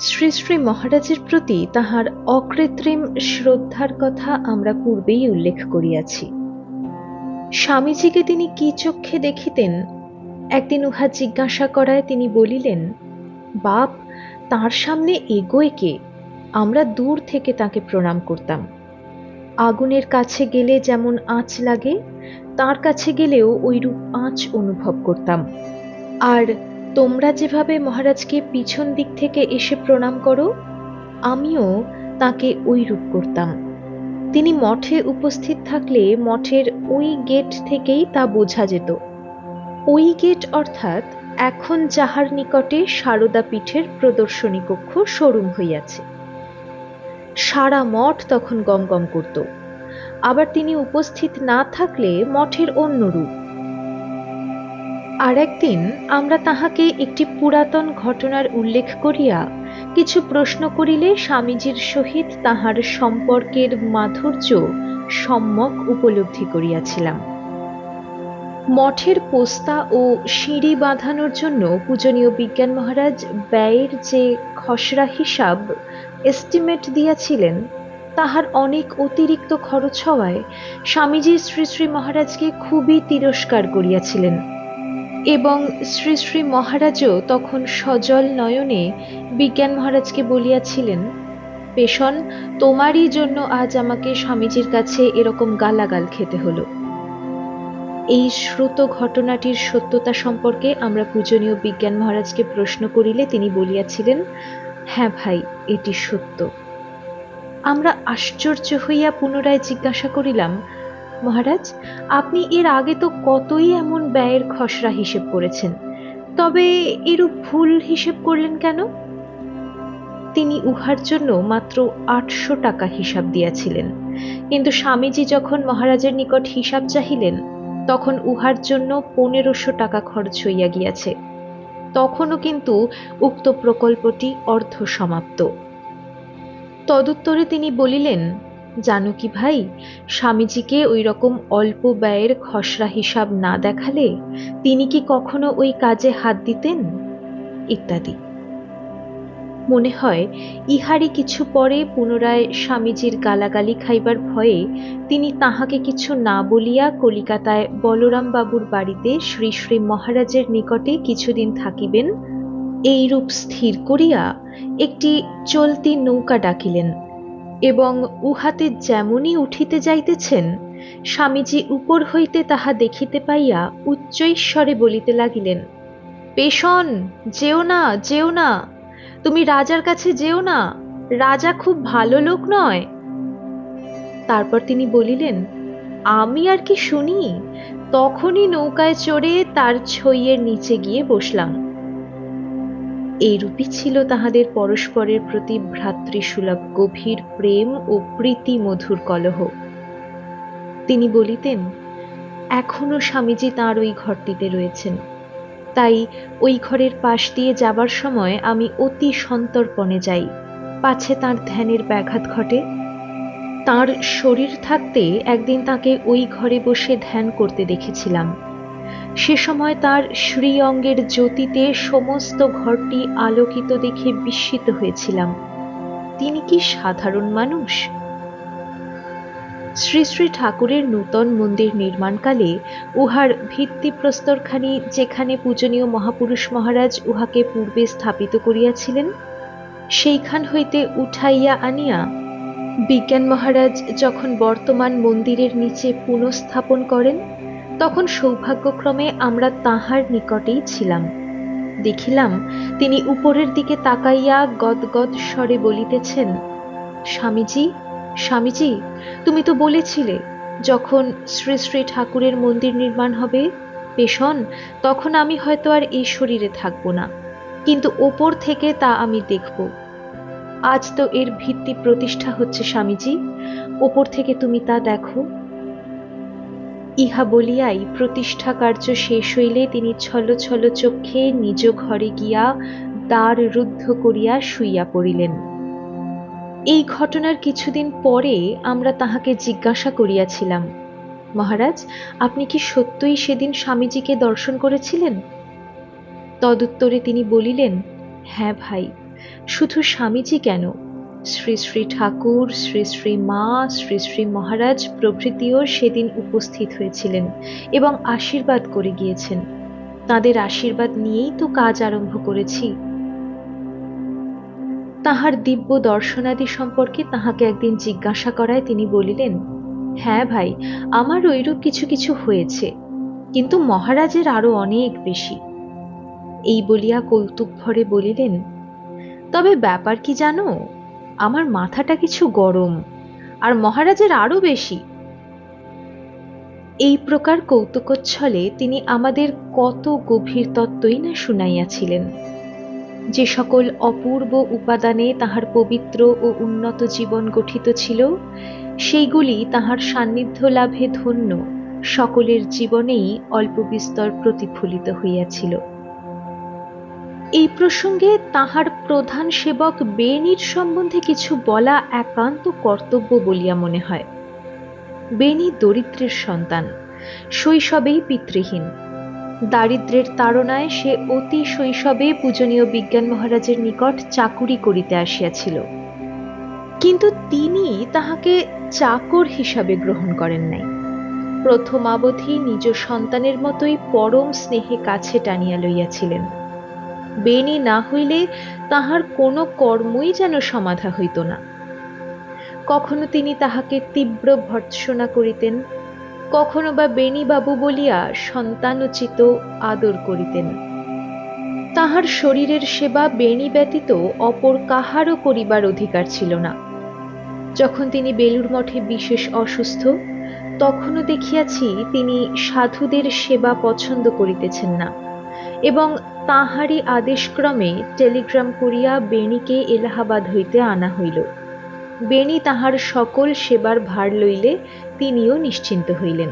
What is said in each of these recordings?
শ্রী শ্রী মহারাজের প্রতি তাহার অকৃত্রিম শ্রদ্ধার কথা আমরা পূর্বেই উল্লেখ করিয়াছি। স্বামীজিকে তিনি কি চক্ষে দেখিতেন? একদিন উহা জিজ্ঞাসা করায় তিনি বলিলেন, বাপ, তার সামনে এগোয় কে? আমরা দূর থেকে তাকে প্রণাম করতাম। আগুনের কাছে গেলে যেমন আঁচ লাগে, তার কাছে গেলেও ওইরূপ আঁচ অনুভব করতাম। আর তোমরা যেভাবে মহারাজকে পিছন দিক থেকে এসে প্রণাম করো, আমিও তাকে ওই রূপ করতাম। তিনি মঠে উপস্থিত থাকলে মঠের ওই গেট থেকেই তা বোঝা যেত। ওই গেট অর্থাৎ এখন যাহার নিকটে সারদা পীঠের প্রদর্শনী কক্ষ শোরুম হইয়াছে। সারা মঠ তখন গম গম করত। আবার তিনি উপস্থিত না থাকলে মঠের অন্য রূপ। আর একদিন আমরা তাহাকে একটি পুরাতন ঘটনার উল্লেখ করিয়া কিছু প্রশ্ন করিলে স্বামীজির সহিত তাহার সম্পর্কের মাধুর্য সম্যক উপলব্ধি করিয়াছিলাম। মঠের পোস্তা ও সিঁড়ি বাঁধানোর জন্য পূজনীয় বিজ্ঞান মহারাজ ব্যয়ের যে খসড়া হিসাব এস্টিমেট দিয়াছিলেন, তাহার অনেক অতিরিক্ত খরচ হওয়ায় স্বামীজি শ্রী শ্রী মহারাজকে খুবই তিরস্কার করিয়াছিলেন। এবং শ্রী শ্রী মহারাজও তখন সজল নয়নে বিজ্ঞান মহারাজকে বলিয়াছিলেন পেশন তোমারই জন্য আজ আমাকে স্বামীজির কাছে এরকম গালাগাল খেতে হলো। এই শ্রুত ঘটনাটির সত্যতা সম্পর্কে আমরা পূজনীয় বিজ্ঞান মহারাজকে প্রশ্ন করিলে তিনি বলিয়াছিলেন হ্যাঁ ভাই, এটি সত্য। আমরা আশ্চর্য হইয়া পুনরায় জিজ্ঞাসা করিলাম মহারাজ, আপনি এর আগে তো কতই এমন ব্যয়ের খসড়া হিসেব করেছেন। তবে এরূপ ভুল হিসেব করলেন কেন? তিনি উহার জন্য মাত্র আটশো টাকা হিসাব দিয়াছিলেন। কিন্তু স্বামীজি যখন মহারাজের নিকট হিসাব চাহিলেন, তখন উহার জন্য পনেরোশো টাকা খরচ হইয়া গিয়াছে। তখনও কিন্তু উক্ত প্রকল্পটি অর্ধ সমাপ্ত তদুত্তরে তিনি বলিলেন জানো কি ভাই, স্বামীজিকে ওই রকম অল্প ব্যয়ের খসড়া হিসাব না দেখালে তিনি কি কখনো ওই কাজে হাত দিতেন? ইত্যাদি। মনে হয় ইহারই কিছু পরে পুনরায় স্বামীজির গালাগালি খাইবার ভয়ে তিনি তাহাকে কিছু না বলিয়া কলিকাতায় বলরাম বাবুর বাড়িতে শ্রী শ্রী মহারাজের নিকটে কিছুদিন থাকিবেন, এইরূপ স্থির করিয়া একটি চলতি নৌকা ডাকিলেন। এবং উহাতে যেমনই উঠিতে যাইতেছেন, স্বামীজি উপর হইতে তাহা দেখিতে পাইয়া উচ্চৈশ্বরে বলিতে লাগিলেন পেশন যেও না যেও না, তুমি রাজার কাছে যেও না, রাজা খুব ভালো লোক নয়। তারপর তিনি বলিলেন, আমি আর কি শুনি? তখনই নৌকায় চড়ে তার ছইয়ের নিচে গিয়ে বসলাম। এইরূপই ছিল তাহাদের পরস্পরের প্রতি ভ্রাতৃসুলভ গভীর প্রেম ও প্রীতি মধুর কলহ। তিনি বলিতেন, এখনও স্বামীজি তাঁর ওই ঘরটিতে রয়েছেন। তাই ওই ঘরের পাশ দিয়ে যাবার সময় আমি অতি সন্তর্পণে যাই। পাছে তার ধ্যানের ব্যাঘাত ঘটে। তার শরীর থাকতে একদিন তাকে ওই ঘরে বসে ধ্যান করতে দেখেছিলাম। সে সময় তার শ্রী অঙ্গের জ্যোতিতে সমস্ত ঘরটি আলোকিত দেখে বিস্মিত হয়েছিলাম। তিনি কি সাধারণ মানুষ? শ্রী শ্রী ঠাকুরের নূতন মন্দির নির্মাণকালে উহার ভিত্তিপ্রস্তরখানি যেখানে পূজনীয় মহাপুরুষ মহারাজ উহাকে পূর্বে স্থাপিত করিয়াছিলেন, সেইখান হইতে উঠাইয়া আনিয়া বিজ্ঞান মহারাজ যখন বর্তমান মন্দিরের নিচে পুনঃস্থাপন করেন তখন সৌভাগ্যক্রমে আমরা তাহার নিকটেই ছিলাম। দেখিলাম, তিনি উপরের দিকে তাকাইয়া গদগদ স্বরে বলিতেছেন, স্বামীজি স্বামীজি, তুমি তো বলেছিলে, যখন শ্রী শ্রী ঠাকুরের মন্দির নির্মাণ হবে পেশন তখন আমি হয়তো আর এই শরীরে থাকব না, কিন্তু ওপর থেকে তা আমি দেখব। আজ তো এর ভিত্তি প্রতিষ্ঠা হচ্ছে, স্বামীজি, ওপর থেকে তুমি তা দেখো। ইহা বলিয়াই প্রতিষ্ঠা কার্য শেষ হইলে তিনি ছল ছল চক্ষে নিজ ঘরে গিয়া দ্বার রুদ্ধ করিয়া শুইয়া পড়িলেন। এই ঘটনার কিছুদিন পরে আমরা তাহাকে জিজ্ঞাসা করিয়াছিলাম, মহারাজ, আপনি কি সত্যই সেদিন স্বামীজিকে দর্শন করেছিলেন? তদুত্তরে তিনি বলিলেন হ্যাঁ ভাই, শুধু স্বামীজি কেন? শ্রী শ্রী ঠাকুর, শ্রী শ্রী মা, শ্রী শ্রী মহারাজ প্রভৃতিও সেদিন উপস্থিত হয়েছিলেন এবং আশীর্বাদ করে গিয়েছেন। তাদের আশীর্বাদ নিয়েই তো কাজ আরম্ভ করেছি। তাহার দিব্য দর্শনাদি সম্পর্কে তাহাকে একদিন জিজ্ঞাসা করায় তিনি বলিলেন হ্যাঁ ভাই, আমার ওইরূপ কিছু কিছু হয়েছে, কিন্তু মহারাজের আরও অনেক বেশি। এই বলিয়া কৌতুক ভরে বলিলেন, তবে ব্যাপার কি জানো? আমার মাথাটা কিছু গরম, আর মহারাজের আরও বেশি। এই প্রকার কৌতুকচ্ছলে তিনি আমাদের কত গভীর তত্ত্বই না শুনাইয়াছিলেন। যে সকল অপূর্ব উপাদানে তাহার পবিত্র ও উন্নত জীবন গঠিত ছিল, সেইগুলি তাহার সান্নিধ্য লাভে ধন্য, সকলের জীবনেই অল্প বিস্তর প্রতিফলিত হইয়াছিল। এই প্রসঙ্গে তাহার প্রধান সেবক বেনির সম্বন্ধে কিছু বলা একান্ত কর্তব্য বলিয়া মনে হয়। বেনি দরিদ্রের সন্তান, শৈশবেই পিতৃহীন। দারিদ্রের তাড়নায় সে অতি শৈশবে পূজনীয় বিজ্ঞান মহারাজের নিকট চাকুরি করিতে আসিয়াছিল। কিন্তু তিনি তাহাকে চাকর হিসাবে গ্রহণ করেন নাই। প্রথমাবধি নিজ সন্তানের মতোই পরম স্নেহে কাছে টানিয়া লইয়াছিলেন। বেনি না হইলে তাহার কোনো কর্মই যেন সমাধা হইত না। কখনো তিনি তাহাকে তীব্র ভর্ৎসনা করিতেন, কখনো বা বেণীবাবু বলিয়া সন্তানোচিত আদর করিতেন। তাহার শরীরের সেবা বেণী ব্যতীত অপর কাহারও করিবার অধিকার ছিল না। যখন তিনি বেলুর মঠে বিশেষ অসুস্থ, তখনও দেখিয়াছি তিনি সাধুদের সেবা পছন্দ করিতেছেন না। এবং তাহারই আদেশক্রমে টেলিগ্রাম করিয়া বেণীকে এলাহাবাদ হইতে আনা হইল। বেণী তাহার সকল সেবার ভার লইলে তিনিও নিশ্চিন্ত হইলেন।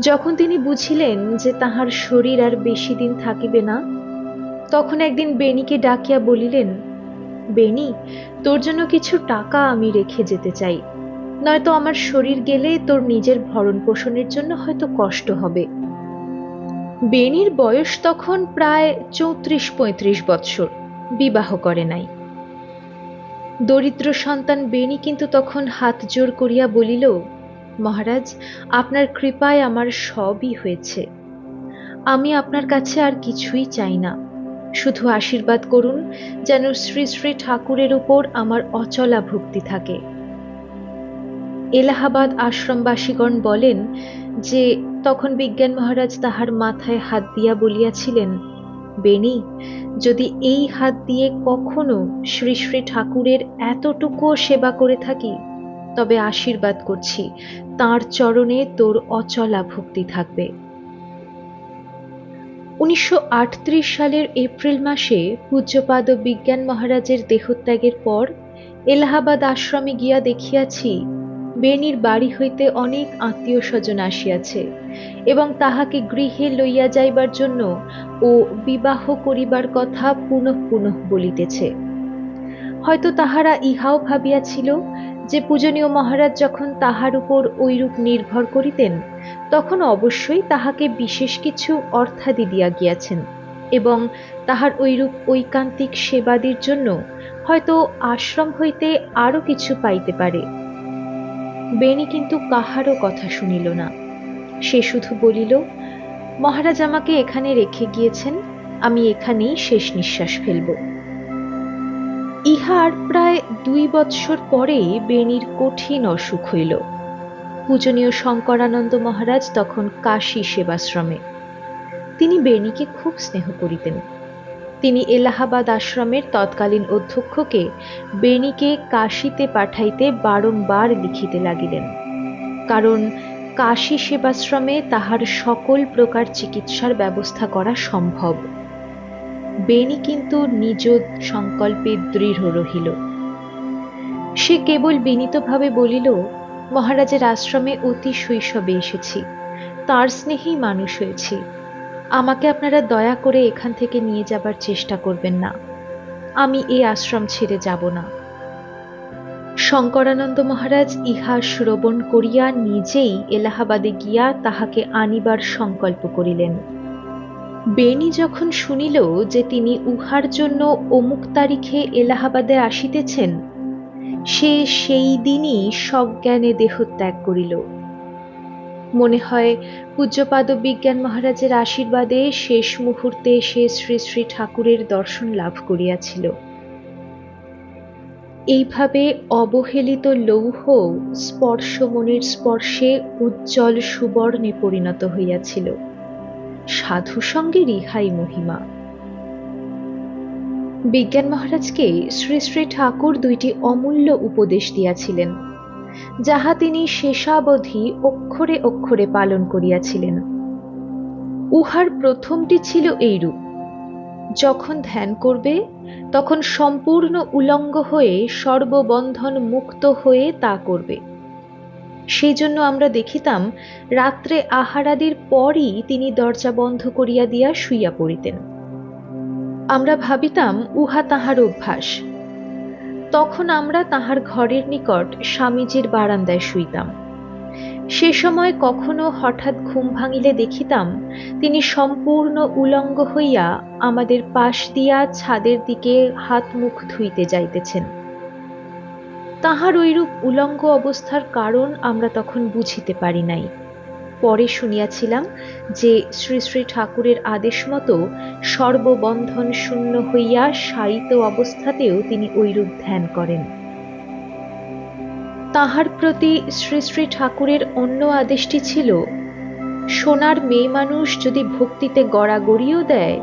যখন তিনি বুঝিলেন যে তাহার শরীর আর বেশি দিন থাকিবে না, তখন একদিন বেণীকে ডাকিয়া বলিলেন, বেণী, তোর জন্য কিছু টাকা আমি রেখে যেতে চাই। নয়তো আমার শরীর গেলে তোর নিজের ভরণ পোষণের জন্য হয়তো কষ্ট হবে। বেণীর বয়স তখন প্রায় চৌত্রিশ পঁয়ত্রিশ বৎসর, বিবাহ করে নাই। দরিদ্র সন্তান বেণী কিন্তু তখন হাত জোর করিয়া বলিল, মহারাজ, আপনার কৃপায় আমার সবই হয়েছে। আমি আপনার কাছে আর কিছুই চাই না। শুধু আশীর্বাদ করুন যেন শ্রী শ্রী ঠাকুরের উপর আমার অচলা ভক্তি থাকে। এলাহাবাদ আশ্রমবাসীগণ বলেন যে, তখন বিজ্ঞান মহারাজ তাহার মাথায় হাত দিয়া বলিয়াছিলেন, বেণী, যদি এই হাত দিয়ে কখনো শ্রী শ্রী ঠাকুরের এতটুকুও সেবা করে থাকি, তবে আশীর্বাদ করছি, তার চরণে তোর অচলা ভক্তি থাকবে। উনিশশো আটত্রিশ সালের এপ্রিল মাসে পূজ্যপাদ বিজ্ঞান মহারাজের দেহত্যাগের পর এলাহাবাদ আশ্রমে গিয়া দেখিয়াছি বেণীর বাড়ি হইতে অনেক আত্মীয় স্বজন আসিয়াছে, এবং তাহাকে গৃহে লইয়া যাইবার জন্য ও বিবাহ করিবার কথা পুনঃ পুনঃ বলিতেছে। হয়তো তাহারা ইহাও ভাবিয়াছিল যে পূজনীয় মহারাজ যখন তাহার উপর ঐরূপ নির্ভর করিতেন, তখন অবশ্যই তাহাকে বিশেষ কিছু অর্থাদি দিয়া গিয়াছেন, এবং তাহার ঐরূপ ঐকান্তিক সেবাদির জন্য হয়তো আশ্রম হইতে আরও কিছু পাইতে পারে। বেণী কিন্তু কাহারও কথা শুনিল না। সে শুধু বলিল, মহারাজ আমাকে এখানে রেখে গিয়েছেন, আমি এখানেই শেষ নিঃশ্বাস ফেলব। ইহার প্রায় দুই বৎসর পরে বেণীর কঠিন অসুখ হইল। পূজনীয় শঙ্করানন্দ মহারাজ তখন কাশী সেবাশ্রমে। তিনি বেণীকে খুব স্নেহ করিতেন। তিনি এলাহাবাদ আশ্রমের তৎকালীন অধ্যক্ষকে বেণীকে কাশীতে পাঠাইতে বারংবার লিখিতে লাগিলেন। কারণ কাশী সেবাশ্রমে তাহার সকল প্রকার চিকিৎসার ব্যবস্থা করা সম্ভব। বেণী কিন্তু নিজ সংকল্পে দৃঢ় রহিল। সে কেবল বিনীতভাবে বলিল, মহারাজের আশ্রমে অতি শৈশবে এসেছি। তার স্নেহেই মানুষ হয়েছি। আমাকে আপনারা দয়া করে এখান থেকে নিয়ে যাবার চেষ্টা করবেন না। আমি এই আশ্রম ছেড়ে যাব না। শঙ্করানন্দ মহারাজ ইহা শ্রবণ করিয়া নিজেই এলাহাবাদে গিয়া তাহাকে আনিবার সংকল্প করিলেন। বেনি যখন শুনিল যে তিনি উহার জন্য অমুক তারিখে এলাহাবাদে আসিতেছেন, সে সেই দিনই সজ্ঞানে দেহত্যাগ করিল। মনে হয় পূজ্যপাদ বিজ্ঞান মহারাজের আশীর্বাদে শেষ মুহূর্তে সে শ্রী শ্রী ঠাকুরের দর্শন লাভ করিয়াছিল। এইভাবে অবহেলিত লৌহ স্পর্শমণির স্পর্শে উজ্জ্বল সুবর্ণে পরিণত হইয়াছিল। সাধু সঙ্গে রিহাই মহিমা। বিজ্ঞান মহারাজকে শ্রী শ্রী ঠাকুর দুইটি অমূল্য উপদেশ দিয়াছিলেন। যাহা তিনি শেষাবধি অক্ষরে অক্ষরে পালন করিয়াছিলেন। উহার প্রথমটি ছিল এইরূপ। যখন ধ্যান করবে, তখন সম্পূর্ণ উলঙ্গ হয়ে সর্ববন্ধন মুক্ত হয়ে তা করবে। সেই জন্য আমরা দেখিতাম, রাত্রে আহারাদির পরই তিনি দরজা বন্ধ করিয়া দিয়া শুইয়া পড়িতেন। আমরা ভাবিতাম, উহা তাহার অভ্যাস। তখন আমরা তাহার ঘরের নিকট স্বামীজির বারান্দায় শুইতাম। সে সময় কখনো হঠাৎ ঘুম ভাঙিলে দেখিতাম, তিনি সম্পূর্ণ উলঙ্গ হইয়া আমাদের পাশ দিয়া ছাদের দিকে হাত মুখ ধুইতে যাইতেছেন। তাহার ঐরূপ উলঙ্গ অবস্থার কারণ আমরা তখন বুঝিতে পারি নাই। পরে শুনিয়াছিলাম যে শ্রী শ্রী ঠাকুরের আদেশ মতো সর্ববন্ধন শূন্য হইয়া শায়িত অবস্থাতেও তিনি ঐরূপ ধ্যান করেন। তাহার প্রতি শ্রী শ্রী ঠাকুরের অন্য আদেশটি ছিল, সোনার মেয়ে মানুষ যদি ভক্তিতে গড়াগড়িও দেয়,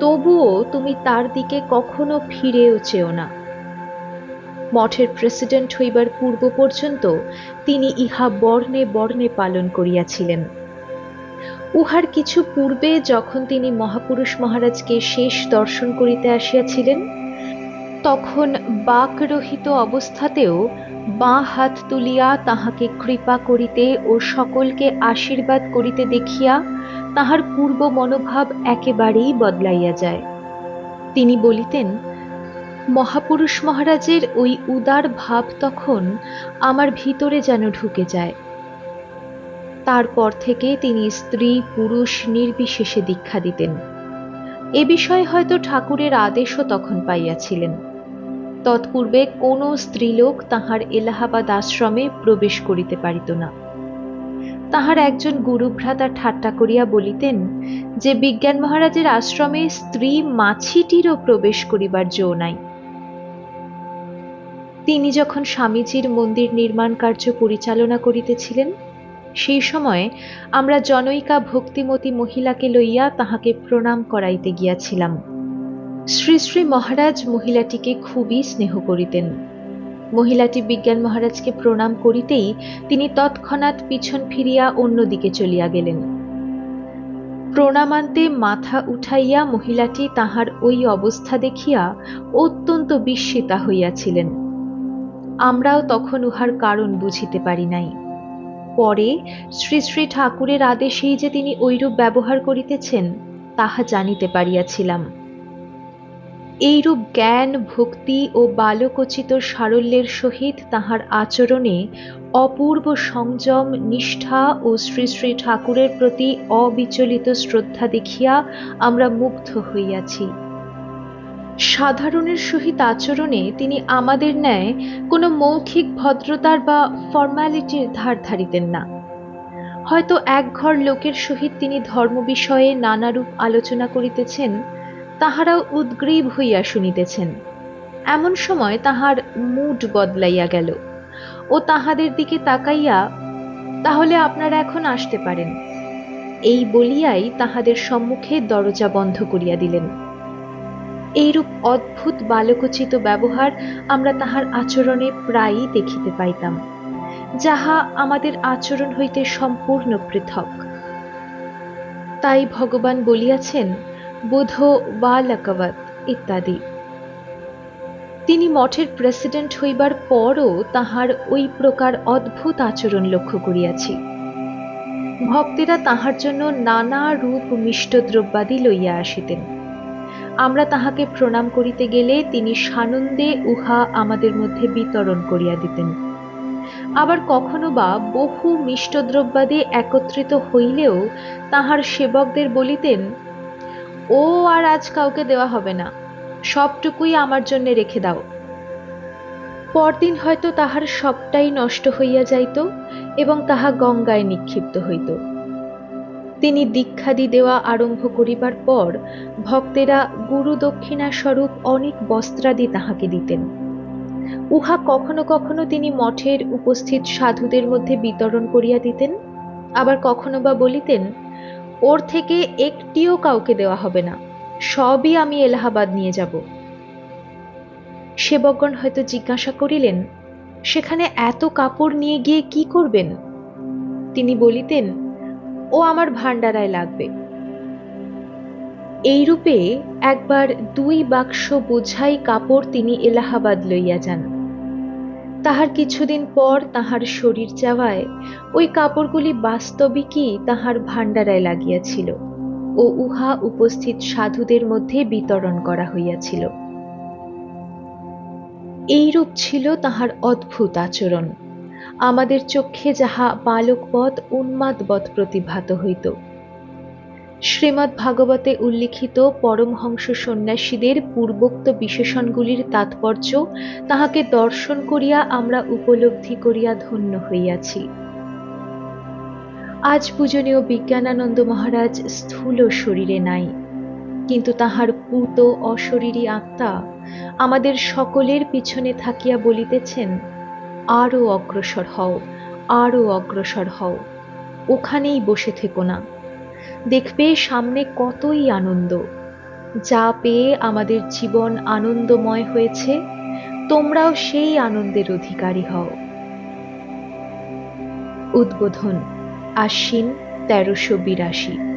তবুও তুমি তার দিকে কখনো ফিরেও চেও না। মঠের প্রেসিডেন্ট হইবার পূর্ব পর্যন্ত তিনি ইহা বর্ণে বর্ণে পালন করিয়াছিলেন। উহার কিছু পূর্বে যখন তিনি মহাপুরুষ মহারাজকে শেষ দর্শন করিতে আসিয়াছিলেন, তখন বাকরহিত অবস্থাতেও বাঁ হাত তুলিয়া তাহাকে কৃপা করিতে ও সকলকে আশীর্বাদ করিতে দেখিয়া তাহার পূর্ব মনোভাব একেবারেই বদলাইয়া যায়। তিনি বলিতেন মহাপুরুষ মহারাজের ওই উদার ভাব তখন আমার ভিতরে যেন ঢুকে যায়। তারপর থেকে তিনি স্ত্রী, পুরুষ, নির্বিশেষে দীক্ষা দিতেন। এ বিষয়ে হয়তো ঠাকুরের আদেশও তখন পাইয়াছিলেন। তৎপূর্বে কোনো স্ত্রীলোক তাহার এলাহাবাদ আশ্রমে প্রবেশ করিতে পারিত না। তাহার একজন গুরুভ্রাতা ঠাট্টা করিয়া বলিতেন যে, বিজ্ঞান মহারাজের আশ্রমে স্ত্রী মাছিটিরও প্রবেশ করিবার জো নাই। তিনি যখন স্বামীজির মন্দির নির্মাণ কার্য পরিচালনা করিতেছিলেন, সেই সময়ে আমরা জনৈকা ভক্তিমতী মহিলাকে লইয়া তাহাকে প্রণাম করাইতে গিয়াছিলাম। শ্রী শ্রী মহারাজ মহিলাটিকে খুবই স্নেহ করিতেন। মহিলাটি বিজ্ঞান মহারাজকে প্রণাম করিতেই তিনি তৎক্ষণাৎ পিছন ফিরিয়া অন্যদিকে চলিয়া গেলেন। প্রণামান্তে মাথা উঠাইয়া মহিলাটি তাহার ওই অবস্থা দেখিয়া অত্যন্ত বিস্মিতা হইয়াছিলেন। আমরাও তখন উহার কারণ বুঝিতে পারি নাই। পরে শ্রী শ্রী ঠাকুরের আদেশেই যে তিনি ঐরূপ ব্যবহার করিতেছেন, তাহা জানিতে পারিয়াছিলাম। এইরূপ জ্ঞান, ভক্তি ও বালকোচিত সারল্যের সহিত তাহার আচরণে অপূর্ব সংযম, নিষ্ঠা ও শ্রী শ্রী ঠাকুরের প্রতি অবিচলিত শ্রদ্ধা দেখিয়া আমরা মুগ্ধ হইয়াছি। সাধারণের সহিত আচরণে তিনি আমাদের ন্যায় কোনো মৌখিক ভদ্রতার বা ফর্মালিটির ধার ধারিতেন না। হয়তো এক ঘর লোকের সহিত তিনি ধর্ম বিষয়ে নানারূপ আলোচনা করিতেছেন, তাহারাও উদ্গ্রীব হইয়া শুনিতেছেন। এমন সময় তাহার মুড বদলাইয়া গেল। ও তাহাদের দিকে তাকাইয়া, তাহলে আপনারা এখন আসতে পারেন। এই বলিয়াই তাহাদের সম্মুখে দরজা বন্ধ করিয়া দিলেন। এইরূপ অদ্ভুত বালকোচিত ব্যবহার আমরা তাহার আচরণে প্রায়ই দেখিতে পাইতাম, যাহা আমাদের আচরণ হইতে সম্পূর্ণ পৃথক। তাই ভগবান বলিয়াছেন, বোধ বালকবৎ ইত্যাদি। তিনি মঠের প্রেসিডেন্ট হইবার পরও তাহার ওই প্রকার অদ্ভুত আচরণ লক্ষ্য করিয়াছি। ভক্তেরা তাহার জন্য নানা রূপ মিষ্টদ্রব্যাদি লইয়া আসিতেন। আমরা তাহাকে প্রণাম করিতে গেলে তিনি সানন্দে উহা আমাদের মধ্যে বিতরণ করিয়া দিতেন। আবার কখনো বা বহু মিষ্টদ্রব্যাদি একত্রিত হইলেও তাহার সেবকদের বলিতেন, ও আর আজ কাউকে দেওয়া হবে না, সবটুকুই আমার জন্য রেখে দাও। পরদিন হয়তো তাহার সবটাই নষ্ট হইয়া যাইত এবং তাহা গঙ্গায় নিক্ষিপ্ত হইত। তিনি দীক্ষাদি দেওয়া আরম্ভ করিবার পর ভক্তেরা গুরু দক্ষিণা স্বরূপ অনেক বস্ত্রাদি তাহাকে দিতেন। উহা কখনো কখনো তিনি মঠের উপস্থিত সাধুদের মধ্যে বিতরণ করিয়া দিতেন। আবার কখনো বা বলিতেন, ওর থেকে একটিও কাউকে দেওয়া হবে না, সবই আমি এলাহাবাদ নিয়ে যাব। সেবকগণ হয়তো জিজ্ঞাসা করিলেন, সেখানে এত কাপড় নিয়ে গিয়ে কি করবেন? তিনি বলিতেন ও আমার ভাণ্ডারায় লাগবে। এইরূপে একবার দুই বাক্স বোঝাই কাপড় তিনি এলাহাবাদ লইয়া যান। তাহার কিছুদিন পর তাহার শরীর যাওয়ায় ওই কাপড়গুলি বাস্তবিকই তাহার ভাণ্ডারায় লাগিয়াছিল ও উহা উপস্থিত সাধুদের মধ্যে বিতরণ করা হইয়াছিল। এইরূপ ছিল তাহার অদ্ভুত আচরণ। আমাদের চক্ষে যাহা বালকবধ উন্মাদবধ প্রতিভাত হইত। শ্রীমৎ ভাগবতে উল্লিখিত পরমহংস সন্ন্যাসীদের পূর্বোক্ত বিশেষণগুলির তাৎপর্য তাহাকে দর্শন করিয়া আমরা উপলব্ধি করিয়া ধন্য হইয়াছি। আজ পূজনীয় বিজ্ঞানানন্দ মহারাজ স্থূল শরীরে নাই, কিন্তু তাহার পুত অশরীরী আত্মা আমাদের সকলের পিছনে থাকিয়া বলিতেছেন আরও অগ্রসর হও আরও অগ্রসর হও। ওখানেই বসে থেকো না। দেখবে সামনে কতই আনন্দ। যা পেয়ে আমাদের জীবন আনন্দময় হয়েছে, তোমরাও সেই আনন্দের অধিকারী হও। উদ্বোধন, আশ্বিন তেরোশো বিরাশি।